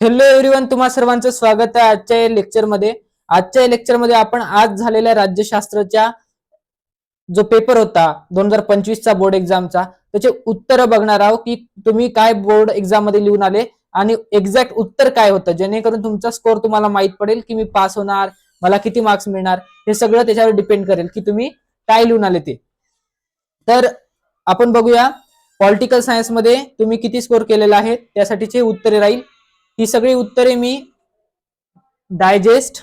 Hello everyone तुम्हा सर्वांचं स्वागत आहे आजच्या या लेक्चरमध्ये आजच्या या लेक्चरमध्ये आपण आज झालेल्या राज्यशास्त्राच्या जो पेपर होता दोन हजार पंचवीसचा बोर्ड एक्झामचा त्याचे उत्तर बघणार आहोत की तुम्ही काय बोर्ड एक्झाममध्ये लिहून आले आणि एक्झॅक्ट उत्तर काय होतं. जेणेकरून तुमचा स्कोर तुम्हाला माहीत पडेल की मी पास होणार मला किती मार्क्स मिळणार हे सगळं त्याच्यावर डिपेंड करेल की तुम्ही काय लिहून आले ते. तर आपण बघूया पॉलिटिकल सायन्समध्ये तुम्ही किती स्कोर केलेला आहे त्यासाठीचे उत्तरे राहील. ही सगळी उत्तरे मी डायजेस्ट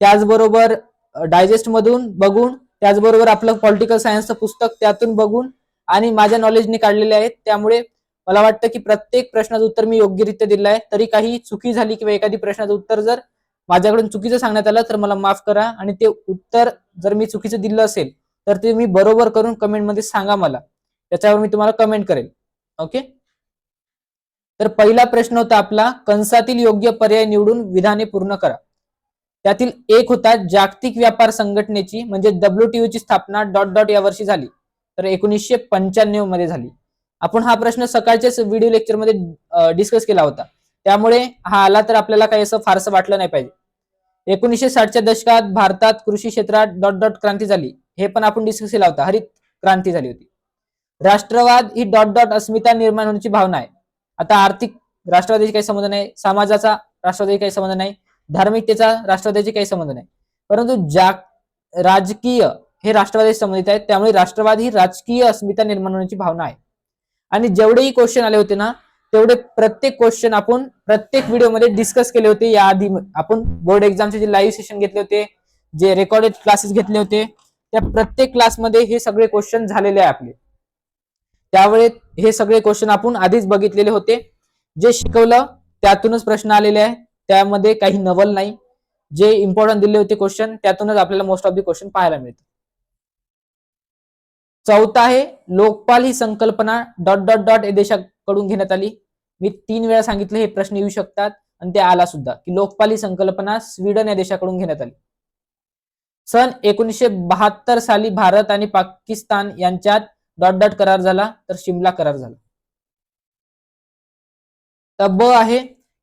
त्याचबरोबर डायजेस्ट मधून बघून त्याचबरोबर आपलं पॉलिटिकल सायन्सचं पुस्तक त्यातून बघून आणि माझ्या नॉलेजने काढलेले आहेत. त्यामुळे मला वाटतं की प्रत्येक प्रश्नाचं उत्तर मी योग्यरित्या दिलं आहे. तरी काही चुकी झाली किंवा एखादी प्रश्नाचं उत्तर जर माझ्याकडून चुकीचं सांगण्यात आलं तर मला माफ करा. आणि ते उत्तर जर मी चुकीचं दिलं असेल तर ते मी बरोबर करून कमेंटमध्ये सांगा मला. त्याच्यावर मी तुम्हाला कमेंट करेल. ओके तर पहिला प्रश्न होता आपला कंसातील योग्य पर्याय निवडून विधाने पूर्ण करा. त्यातील एक होता जागतिक व्यापार संघटनेची म्हणजे डब्ल्यूटीओ ची स्थापना डॉट डॉट या वर्षी झाली. तर एकोणीसशे पंच्याण्णवमध्ये झाली. आपण हा प्रश्न सकाळच्याच व्हिडिओ लेक्चरमध्ये डिस्कस केला होता. त्यामुळे हा आला तर आपल्याला काही असं फारसं वाटलं नाही पाहिजे. एकोणीसशे साठच्या दशकात भारतात कृषी क्षेत्रात डॉट डॉट क्रांती झाली. हे पण आपण डिस्कस केला होता. हरित क्रांती झाली होती. राष्ट्रवाद ही डॉट डॉट अस्मिता निर्माण होण्याची भावना आहे. आता आर्थिक राष्ट्रवादीची काही संबंध नाही समाजाचा राष्ट्रवादी काही संबंध नाही धार्मिकतेचा राष्ट्रवादीची काही संबंध नाही. परंतु जा राजकीय हे राष्ट्रवादी संबंधित आहेत त्यामुळे राष्ट्रवादी ही राजकीय अस्मिता निर्माण होण्याची भावना आहे. आणि जेवढेही क्वेश्चन आले होते ना तेवढे प्रत्येक क्वेश्चन आपण प्रत्येक व्हिडिओमध्ये डिस्कस केले होते. याआधी आपण बोर्ड एक्झामचे जे लाईव्ह सेशन घेतले होते जे रेकॉर्डेड क्लासेस घेतले होते त्या प्रत्येक क्लासमध्ये हे सगळे क्वेश्चन झालेले आहे आपले. त्यावेळे हे सगळे क्वेश्चन आपण आधीच बघितलेले होते. जे शिकवलं त्यातूनच प्रश्न आलेले आहे. त्यामध्ये काही नवल नाही. जे इम्पॉर्टंट दिले होते क्वेश्चन त्यातूनच आपल्याला मोस्ट ऑफ दी क्वेश्चन पाहायला मिळते. चौथा आहे लोकपाल ही संकल्पना डॉट डॉट डॉट या देशाकडून घेण्यात आली. मी तीन वेळा सांगितले हे प्रश्न येऊ शकतात. आणि ते आला सुद्धा. की लोकपाल ही संकल्पना स्वीडन या देशाकडून घेण्यात आली. सन एकोणीसशे बहात्तर साली भारत आणि पाकिस्तान यांच्यात डॉट डॉट करार झाला तर शिमला करार झाला. तर ब आहे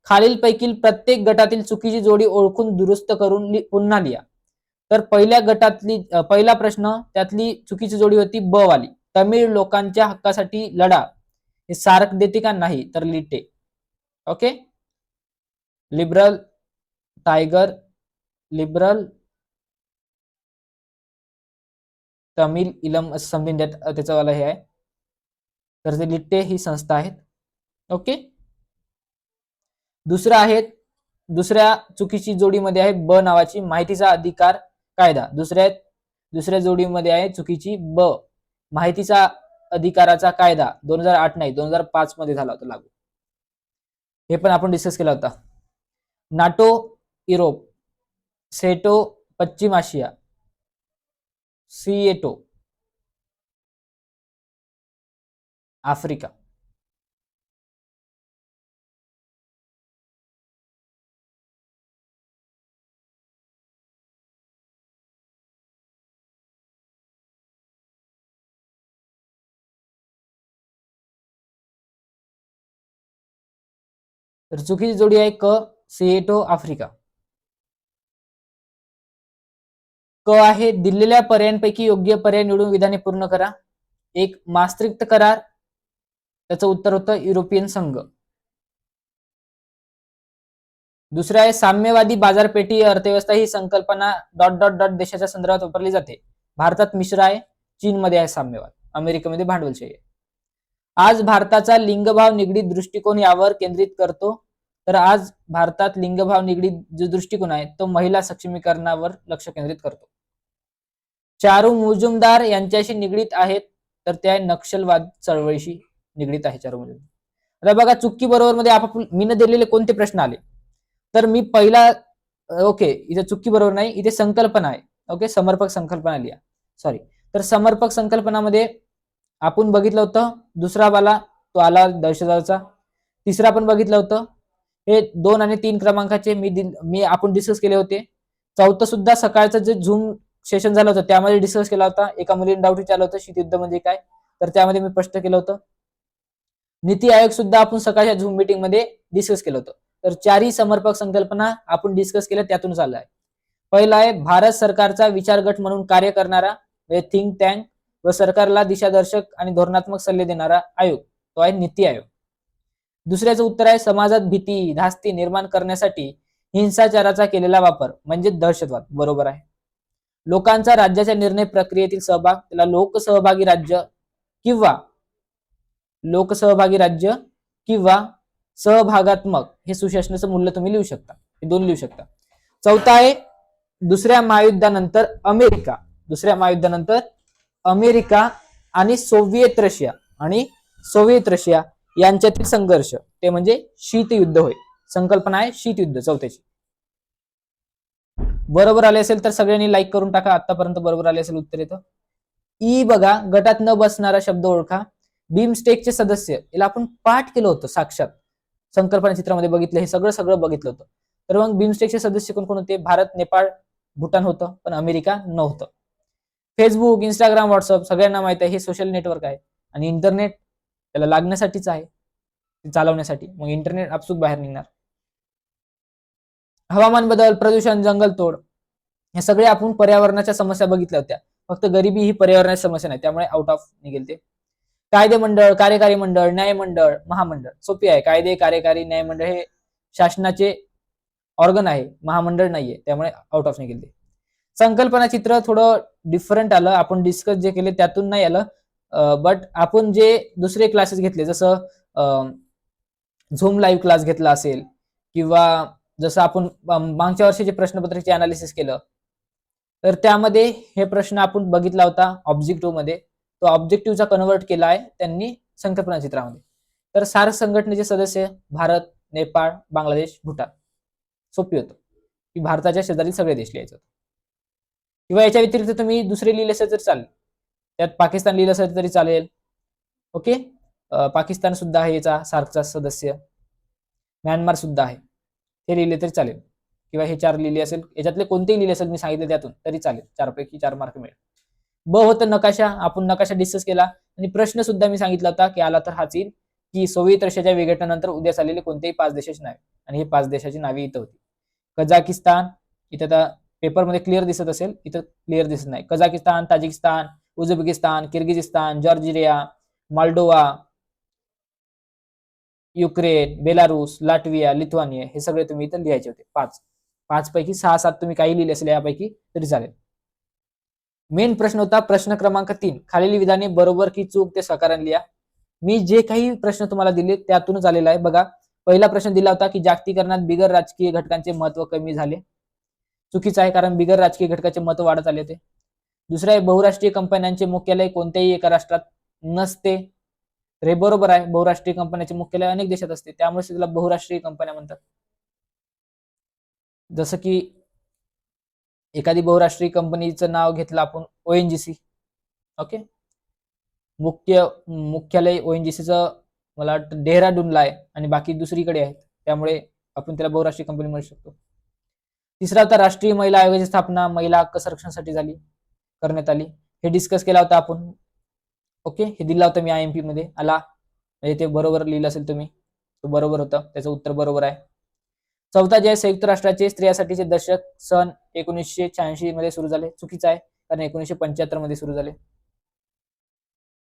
खालीलपैकी प्रत्येक गटातील चुकीची जोडी ओळखून दुरुस्त करून लि- पुन्हा लिहा. तर पहिल्या गटातली पहिला प्रश्न त्यातली चुकीची जोडी होती ब वाली तमिळ लोकांच्या हक्कासाठी लढा. हे सारक देते का? नाही तर LTTE. Okay? Liberal tiger liberal Tamil Eelam असं समथिंग दॅट त्याचं वाला हे आहे. तर ते लिट्टे ही संस्था आहेत. ओके? दुसरं आहे दुसऱ्या चुकीची जोडीमध्ये आहे ब नावाची माहितीचा अधिकार कायदा. दुसऱ्या दुसऱ्या जोडीमध्ये आहे चुकीची ब माहितीचा अधिकाराचा कायदा. दोन हजार आठ नाही दोन हजार पाच मध्ये झाला होता लागू. हे पण आपण डिस्कस केला होता. नाटो युरोप सेटो पश्चिम आशिया. सिएटो आफ्रिका तर चुकीची जोडी आहे क सिएटो आफ्रिका क आहे दिलेल्या पर्यायांपैकी योग्य पर्याय निवडून विधाने पूर्ण करा. एक मास्त्रिक्त करार. त्याचं उत्तर होतं युरोपियन संघ. दुसरं आहे साम्यवादी बाजारपेठी अर्थव्यवस्था ही संकल्पना डॉट डॉट डॉट देशाच्या संदर्भात वापरली जाते. भारतात मिश्र आहे चीनमध्ये आहे साम्यवाद. अमेरिकेमध्ये भांडवलशाही आहे. आज भारताचा लिंगभाव निगडीत दृष्टिकोन यावर केंद्रित करतो. तर आज भारतात लिंगभाव निगडीत जो दृष्टिकोन आहे तो महिला सक्षमीकरणावर लक्ष केंद्रित करतो. चारू मुजुमदार यांच्याशी निगडीत आहेत तर त्या नक्षलवाद चळवळीशी निगडीत आहे चारू मुजुमदार. आता बघा चुकी बरोबर मध्ये आपण न दिलेले कोणते प्रश्न आले? तर मी पहिला ओके इथे चुकी बरोबर नाही इथे संकल्पना आहे. ओके समर्पक संकल्पना लिहा. सॉरी तर समर्पक संकल्पनामध्ये आपण बघितलं होतं दुसरा वाला तो आला दहशतवादाचा. तिसरा पण बघितलं होतं. हे दोन आणि तीन क्रमांकाचे मी मी आपण डिस्कस केले होते. चौथं सुद्धा सकाळचं जे झूम सेशन झालं होतं त्यामध्ये डिस्कस केला होता. एका मुलीने डाऊट विचारलं होतं शीतयुद्ध म्हणजे काय? तर त्यामध्ये मी स्पष्ट केलं होतं. नीती आयोग सुद्धा आपण सकाळच्या झूम मीटिंगमध्ये डिस्कस केलं होतं. तर चारही समर्पक संकल्पना आपण डिस्कस केल्या त्यातून आलं आहे. पहिला आहे भारत सरकारचा विचार गट म्हणून कार्य करणारा म्हणजे थिंक टँक व सरकारला दिशादर्शक आणि धोरणात्मक सल्ले देणारा आयोग तो आहे नीती आयोग. दुसऱ्याचं उत्तर आहे समाजात भीती धास्ती निर्माण करण्यासाठी हिंसाचाराचा केलेला वापर म्हणजे दहशतवाद. बरोबर आहे. लोकांचा राज्याच्या निर्णय प्रक्रियेतील सहभाग त्याला लोकसहभागी राज्य किंवा लोकसहभागी राज्य किंवा सहभागात्मक हे सुशासनाचं मूल्य तुम्ही लिहू शकता. हे दोन लिहू शकता. चौथा आहे दुसऱ्या महायुद्धानंतर अमेरिका. दुसऱ्या महायुद्धानंतर अमेरिका आणि सोव्हिएत रशिया आणि सोव्हिएत रशिया यांच्यातील संघर्ष. ते म्हणजे शीतयुद्ध होय. संकल्पना आहे शीतयुद्ध चौथ्याची. बरोबर आले असेल तर सगळ्यांनी लाईक करून टाका. आतापर्यंत बरोबर आले असेल उत्तर येतं. ई बघा गटात न बसणारा शब्द ओळखा. बीमस्टेकचे सदस्य याला आपण पाठ केलं होतं साक्षात. संकल्पना चित्रामध्ये बघितलं हे सगळं सगळं बघितलं होतं. तर मग बीमस्टेकचे सदस्य कोण कोण होते? भारत नेपाळ भूटान होतं पण अमेरिका नव्हतं. फेसबुक इंस्टाग्राम व्हॉट्सअप सगळ्यांना माहीत आहे हे सोशल नेटवर्क आहे. आणि इंटरनेट त्याला लागण्यासाठीच आहे. ते चालवण्यासाठी. मग इंटरनेट आपसूक बाहेर निघणार. हवामान बदल प्रदूषण जंगलतोड हे सगळे आपण पर्यावरणाच्या समस्या बघितल्या होत्या. फक्त गरिबी ही पर्यावरणाची समस्या नाही त्यामुळे आउट ऑफ निघेल ते. कायदे मंडळ कार्यकारी मंडळ न्याय मंडळ महामंडळ सोपी आहे. कायदे कार्यकारी न्याय मंडळ हे शासनाचे ऑर्गन आहे महामंडळ नाहीये त्यामुळे आउट ऑफ निघेल ते. संकल्पना चित्र थोडं डिफरंट आलं आपण डिस्कस जे केले त्यातून नाही आलं. बट आपण जे दुसरे क्लासेस घेतले जसं झूम लाईव्ह क्लास घेतला असेल किंवा जसं आपण मागच्या वर्षीचे प्रश्नपत्राचे अनालिसिस केलं तर त्यामध्ये हे प्रश्न आपण बघितला होता ऑब्जेक्टिव्हमध्ये. तो ऑब्जेक्टिव्हचा कन्वर्ट केला आहे त्यांनी संकल्पना चित्रामध्ये. तर सार्क संघटनेचे सदस्य भारत नेपाळ बांगलादेश भूटान. सोपी होतं. की भारताच्या शेजारी सगळे देश लिहायचं किंवा याच्या व्यतिरिक्त तुम्ही दुसरे लिहिले असेल तर चालेल. त्यात पाकिस्तान लिहिलं असेल तरी चालेल. ओके? पाकिस्तान सुद्धा आहे याचा सार्कचा सदस्य. म्यानमार सुद्धा आहे. हे लिहिले तरी चालेल. किंवा हे चार लिहिले असेल याच्यातले कोणतेही लिहिले असेल मी सांगितले त्यातून तरी चालेल. चारपैकी चार मार्क मिळेल. ब होतं नकाशा आपण नकाशा डिस्कस केला. आणि प्रश्न सुद्धा मी सांगितला होता की आला तर हाच येईल की सोवियत रशियाच्या विघटनानंतर उद्यास आलेले कोणतेही पाच देशाची नावे. आणि हे पाच देशाची नावे इथं होती. कझाकिस्तान इथं आता पेपरमध्ये क्लिअर दिसत असेल इथं क्लिअर दिसत नाही. Kazakhstan Tajikistan Uzbekistan Kyrgyzstan Georgia Moldova Ukraine Belarus Latvia Lithuania हे सगळे तुम्ही इथं लिहायचे होते. पाच. पाच पैकी सहा सात तुम्ही काही लिहिले असेल यापैकी तरी चालेल. मेन प्रश्न होता प्रश्न क्रमांक तीन. खालील विधाने बरोबर की चूक ते सकाराने लिहा. मी जे काही प्रश्न तुम्हाला दिले त्यातूनच आलेला आहे. बघा पहिला प्रश्न दिला होता की जागतिकरणात बिगर राजकीय घटकांचे महत्त्व कमी झाले. चुकीचं आहे कारण बिगर राजकीय घटकाचे महत्त्व वाढत आले होते. दुसरं आहे बहुराष्ट्रीय कंपन्यांचे मुख्यालय कोणत्याही एका राष्ट्रात नसते. तर हे बरोबर आहे. बहुराष्ट्रीय कंपन्याचे मुख्यालय अनेक देशात असते. त्यामुळे त्याला बहुराष्ट्रीय कंपन्या म्हणतात. जसं की एखादी बहुराष्ट्रीय कंपनीचं नाव घेतलं आपण ओएनजीसी ओके मुख्य मुख्यालय ओएनजीसीचं मला वाटतं डेहराडूनला आहे आणि बाकी दुसरीकडे आहेत. त्यामुळे आपण त्याला बहुराष्ट्रीय कंपनी म्हणू शकतो. तिसरा होता राष्ट्रीय महिला आयोगाची स्थापना महिला हक्क संरक्षणासाठी झाली करण्यात आली. हे डिस्कस केला होता आपण. ओके? हे दिला होता मी आय एम पी मध्ये. आला. म्हणजे ते बरोबर लिहिलं असेल तुम्ही. तो बरोबर होतं. त्याचं उत्तर बरोबर आहे. चौथा जे आहे संयुक्त राष्ट्राचे स्त्रियासाठीचे दशक सन एकोणीसशे शहाऐंशी मध्ये सुरू झाले. चुकीचं आहे. कारण एकोणीसशे पंच्याहत्तरमध्ये सुरू झाले.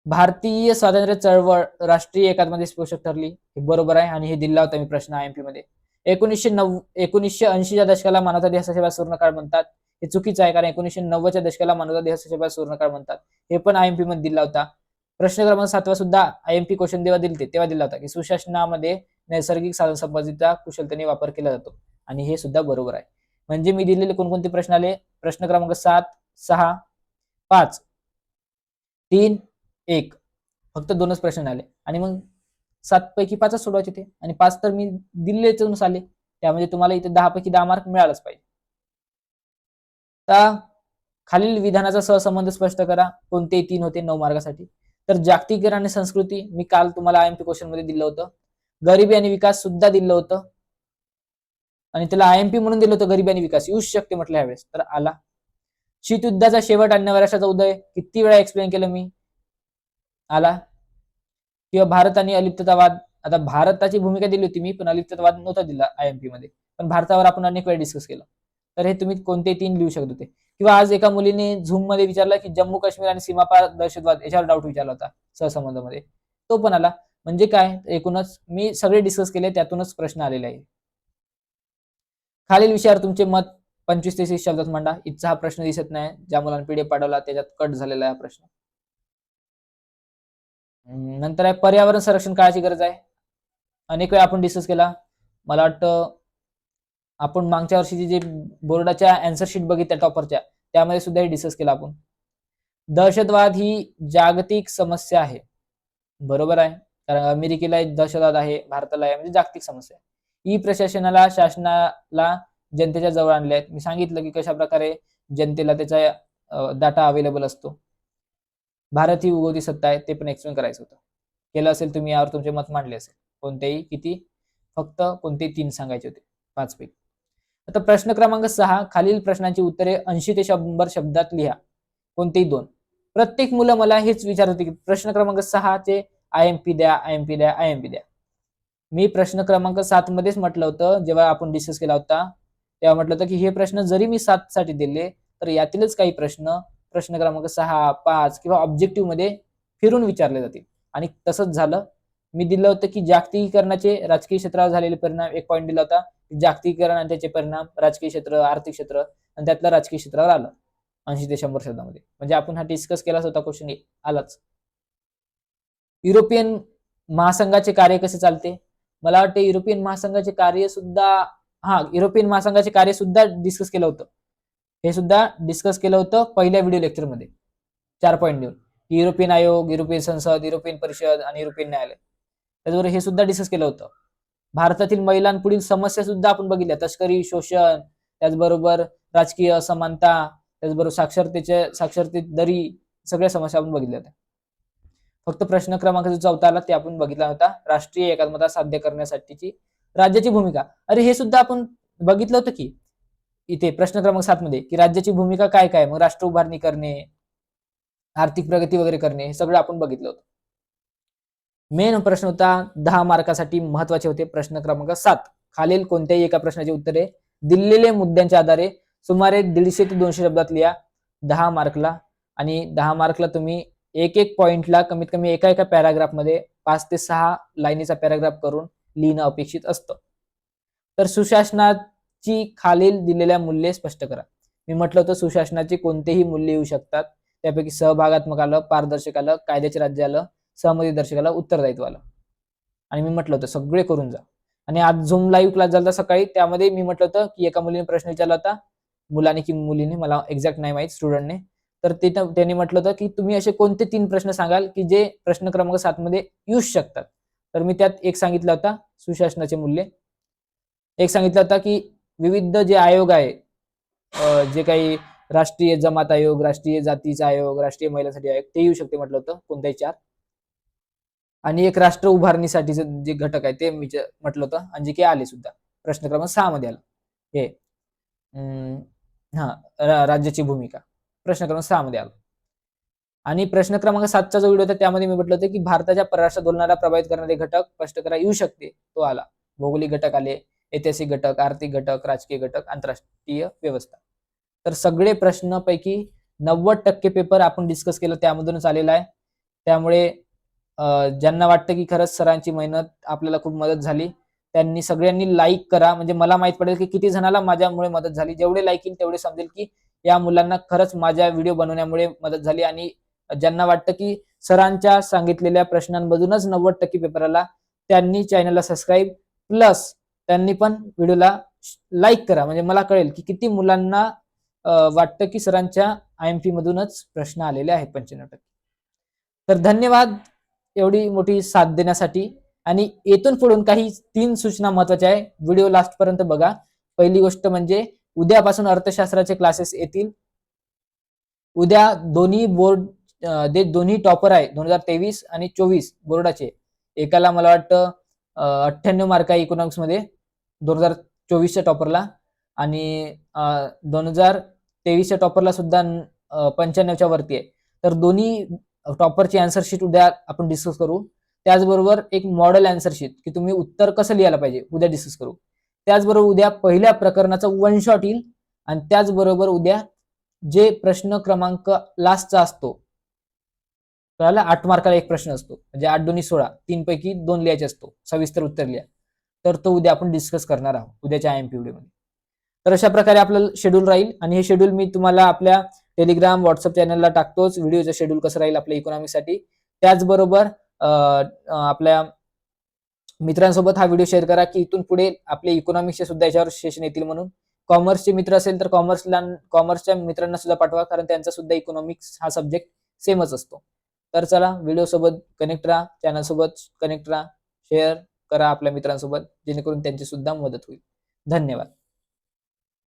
भारतीय स्वातंत्र्य चळवळ राष्ट्रीय एकात्मध्ये पोषक ठरली. हे बरोबर आहे. आणि हे दिला होता मी प्रश्न आय एम पी मध्ये. एकोणीसशे नऊ एकोणीसशे ऐंशीच्या दशकाला मानवता दिवसाच्या सुवर्णकाळ म्हणतात. हे चुकीचं आहे. कारण एकोणीसशे नव्वदच्या दशकाला मानवता दिवसाच्या सुवर्णकाळ म्हणतात. हे पण आय एम पी मध्ये दिला होता. प्रश्न क्रमांक सातवा सुद्धा आय एम पी क्वेश्चन जेव्हा दिलते तेव्हा दिला होता की सुशासनामध्ये नैसर्गिक साधन संपत्तीचा कुशलतेने वापर केला जातो. आणि हे सुद्धा बरोबर आहे. म्हणजे मी दिलेले कोणकोणते प्रश्न आले? प्रश्न क्रमांक सात सहा पाच तीन एक. फक्त दोनच प्रश्न आले. आणि मग सात पैकी पाचच सोडवायचे ते आणि पाच तर मी दिल्लीच आले. त्यामध्ये तुम्हाला इथे दहा पैकी दहा मार्क मिळालाच पाहिजे. आता खालील विधानाचा सहसंबंध स्पष्ट करा. कोणतेही तीन होते नऊ मार्गासाठी. तर जागतिकीकरण आणि संस्कृती मी काल तुम्हाला आय एम पी क्वेश्चनमध्ये दिलं होतं. गरिबी आणि विकास सुद्धा दिलं होतं. आणि त्याला आय एम पी म्हणून दिलं होतं गरिबी आणि विकास. येऊ शकते म्हटलं यावेळेस तर आला. शीतयुद्धाचा शेवट आणि नवराष्ट्राचा उदय. किती वेळा एक्सप्लेन केलं मी? आला. किंवा भारत आणि अलिप्ततावाद. आता भारताची भूमिका दिली होती मी पण अलिप्ततावाद नव्हता दिला आय एमपी मध्ये. पण भारतावर आपण अनेक वेळा डिस्कस केलं. तर हे तुम्ही कोणते तीन लिहू शकत होते. किंवा आज एका मुलीने झूममध्ये विचारला की जम्मू काश्मीर आणि सीमापार दहशतवाद याच्यावर डाऊट विचारला होता सहसंबंधामध्ये. तो पण आला. म्हणजे काय? एकूणच मी सगळे डिस्कस केले त्यातूनच प्रश्न आलेले आहे खालील विषयावर तुमचे मत पंचवीस ते तीस शब्दात मांडा. इथचा हा प्रश्न दिसत नाही. ज्या मुलांनी पीडीएफ पाठवला त्याच्यात कट झालेला आहे हा प्रश्न. नंतर आहे पर्यावरण संरक्षण काळाची गरज आहे. अनेक वेळा आपण डिस्कस केला. मला वाटतं आपण मागच्या वर्षीची जे बोर्डाच्या अँसर शीट बघितल्या टॉपरच्या त्यामध्ये सुद्धा हे डिस्कस केला आपण. दहशतवाद ही जागतिक समस्या आहे. बरोबर आहे. कारण अमेरिकेला एक दहशतवाद आहे भारताला आहे म्हणजे जागतिक समस्या आहे. ई प्रशासनाला शासनाला जनतेच्या जवळ आणले आहेत. मी सांगितलं की कशा प्रकारे जनतेला त्याचा डाटा अवेलेबल असतो. भारत ही उगवती सत्ता आहे ते पण एक्सप्लेन करायचं होतं. केलं असेल तुम्ही यावर तुमचे मत मांडले असेल. कोणतेही किती फक्त कोणतेही तीन सांगायचे होते. पाच पैकी. आता प्रश्न क्रमांक सहा खालील प्रश्नांची उत्तरे ऐंशी ते शंभर शब्दात लिहा. कोणतेही दोन. प्रत्येक मुलं मला हेच विचारत होती की प्रश्न क्रमांक सहाचे आय एम पी द्या आय एम पी द्या आय एम पी द्या. मी प्रश्न क्रमांक सात मध्येच म्हटलं होतं जेव्हा आपण डिस्कस केला होता. तेव्हा म्हटलं होतं की हे प्रश्न जरी मी सात साठी दिले तर यातीलच काही प्रश्न प्रश्न क्रमांक सहा पाच किंवा ऑब्जेक्टिव्हमध्ये फिरून विचारले जातील. आणि तसंच झालं. मी दिलं होतं की जागतिकीकरणाचे राजकीय क्षेत्रावर झालेले परिणाम एक पॉईंट दिला होता जागतिकीकरण आणि त्याचे परिणाम राजकीय क्षेत्र आर्थिक क्षेत्र आणि त्यातलं राजकीय क्षेत्रावर आलं. ऐंशी ते शंभर शब्दामध्ये. म्हणजे आपण हा डिस्कस केलाच होता क्वेश्चन आलाच. युरोपियन महासंघाचे कार्य कसे चालते? मला वाटतं युरोपियन महासंघाचे कार्य सुद्धा हा युरोपियन महासंघाचे कार्य सुद्धा डिस्कस केलं होतं. हे सुद्धा डिस्कस केलं होतं पहिल्या व्हिडिओ लेक्चरमध्ये चार पॉईंट देऊन. युरोपियन आयोग युरोपियन संसद युरोपियन परिषद आणि युरोपियन न्यायालय. त्याचबरोबर हे सुद्धा डिस्कस केलं होतं. भारतातील महिलांपुढील समस्या सुद्धा आपण बघितल्या. तस्करी शोषण त्याचबरोबर राजकीय असमानता त्याचबरोबर साक्षरतेचे साक्षरते दरी सगळ्या समस्या आपण बघितल्या होत्या. फक्त प्रश्न क्रमांक जो चौथा आला ते आपण बघितला होता राष्ट्रीय एकात्मता साध्य करण्यासाठीची राज्याची भूमिका. अरे हे सुद्धा आपण बघितलं होतं की इथे प्रश्न क्रमांक सात मध्ये की राज्याची भूमिका काय काय? मग राष्ट्र उभारणी करणे आर्थिक प्रगती वगैरे करणे हे सगळं आपण बघितलं होतं. मेन प्रश्न होता दहा मार्कासाठी महत्त्वाचे होते प्रश्न क्रमांक सात. खालील कोणत्याही एका प्रश्नाची उत्तरे दिलेल्या मुद्द्यांच्या आधारे सुमारे दीडशे ते दोनशे शब्दात लिहा. दहा मार्कला आणि दहा मार्कला तुम्ही एक एक पॉइंटला कमीत कमी एका एका पॅराग्राफमध्ये पाच ते सहा लाईनीचा पॅराग्राफ करून लिहिणं अपेक्षित असतं. तर सुशासनाची खालील दिलेल्या मूल्ये स्पष्ट करा. मी म्हटलं होतं सुशासनाची कोणतेही मूल्य येऊ शकतात. त्यापैकी सहभागात्मक आलं पारदर्शक आलं कायद्याचे राज्य आलं सहमती दर्शकाला उत्तरदायित्व आलं आणि मी म्हटलं होतं सगळे करून जा. आणि आज झूम लाईव्ह क्लास झाला सकाळी त्यामध्ये मी म्हटलं होतं की एका मुलीने प्रश्न विचारला होता मुलाने की मुलीने मला एक्झॅक्ट नाही माहीत स्टुडंटने तर ते त्यांनी म्हटलं होतं की तुम्ही असे कोणते तीन प्रश्न सांगाल की जे प्रश्न क्रमांक सात मध्ये येऊ शकतात? तर मी त्यात एक सांगितला होता सुशासनाचे मूल्य. एक सांगितलं होता की विविध जे आयोग आहे जे काही राष्ट्रीय जमात आयोग राष्ट्रीय जातीचा आयोग राष्ट्रीय महिलांसाठी आयोग ते येऊ शकते म्हटलं होतं कोणताही चार. आणि एक राष्ट्र उभारणीसाठीचं जे घटक आहे ते मी म्हटलं होतं आणि जे काही आले सुद्धा. प्रश्न क्रमांक सहा मध्ये आलं. हे अं, हा राज्याची भूमिका. प्रश्न क्रमांक सहा मध्ये आला. आणि प्रश्न क्रमांक सातचा जो व्हिडिओ होता त्यामध्ये मी म्हटलं होतं की भारताच्या परराष्ट्र धोरणाला प्रभावित करणारे घटक स्पष्ट करा येऊ शकते तो आला. भौगोलिक घटक आले ऐतिहासिक घटक आर्थिक घटक राजकीय घटक आंतरराष्ट्रीय व्यवस्था. तर सगळे प्रश्नापैकी नव्वद टक्के पेपर आपण डिस्कस केलं त्यामधूनच आलेला आहे. त्यामुळे ज्यांना वाटतं की खरंच सरांची मेहनत आपल्याला खूप मदत झाली त्यांनी सगळ्यांनी लाईक करा. म्हणजे मला माहीत पडेल की किती जणाला माझ्यामुळे मदत झाली. जेवढे लाईक येईल तेवढे समजेल की या मुलांना खरंच माझ्या व्हिडिओ बनवण्यामुळे मदत झाली. आणि ज्यांना वाटतं की सरांच्या सांगितलेल्या प्रश्नांमधूनच नव्वद टक्के पेपर आला त्यांनी चॅनलला सबस्क्राईब प्लस त्यांनी पण व्हिडिओला लाईक करा. म्हणजे मला कळेल की किती मुलांना वाटतं की सरांच्या आय एम पी मधूनच प्रश्न आलेले आहेत पंच्याण्णव टक्के. तर धन्यवाद. एवढी मोठी साथ देण्यासाठी. आणि येथून पुढून काही तीन सूचना महत्त्वाच्या आहे. व्हिडिओ लास्ट पर्यंत बघा. पहिली गोष्ट म्हणजे उद्यापासून अर्थशास्त्राचे क्लासेस येतील. उद्या दोन्ही बोर्ड जे दोन्ही टॉपर आहे दोन हजार तेवीस आणि चोवीस बोर्डाचे एकाला मला वाटतं अठ्ठ्याण्णव मार्क आहे इकॉनॉमिक्समध्ये दोन हजार चोवीसच्या टॉपरला आणि दोन हजार तेवीसच्या टॉपरला सुद्धा पंच्याण्णवच्या वरती आहे. तर दोन्ही टॉपरची अँसर शीट उद्या आपण डिस्कस करू. त्याचबरोबर एक मॉडेल अँसर शीट की तुम्ही उत्तर कसं लिहायला पाहिजे उद्या डिस्कस करू. त्याचबरोबर उद्या पहिल्या प्रकरणाचा वन शॉट येईल आणि त्याचबरोबर उद्या जे प्रश्न क्रमांक लास्टचा असतो कळालं आठ मार्काला एक प्रश्न असतो. म्हणजे आठ दोन्ही सोळा तीन पैकी दोन लिहायचे असतो. सविस्तर उत्तर लिहा. तर तो उद्या आपण डिस्कस करणार आहोत उद्याच्या आय एममध्ये. तर अशा प्रकारे आपलं शेड्यूल राहील. आणि हे शेड्यूल मी तुम्हाला आपल्या टेलिग्राम व्हॉट्सअप चॅनलला टाकतोच. व्हिडिओचं शेड्यूल कसं राहील आपल्या इकॉनॉमीसाठी त्याचबरोबर आपल्या मित्रांसोबत हा व्हिडिओ शेअर करा की इथून पुढे आपले इकॉनॉमिक्सचे सुद्धा याच्यावर सेशन येतील म्हणून. कॉमर्सचे मित्र असेल तर कॉमर्सला कॉमर्सच्या मित्रांना सुद्धा पाठवा कारण त्यांचा सुद्धा इकॉनॉमिक्स हा सब्जेक्ट सेमच असतो. तर चला व्हिडिओ सोबत कनेक्ट राहा चॅनल सोबत कनेक्ट राहा शेअर करा आपल्या मित्रांसोबत जेणेकरून त्यांची सुद्धा मदत होईल. धन्यवाद.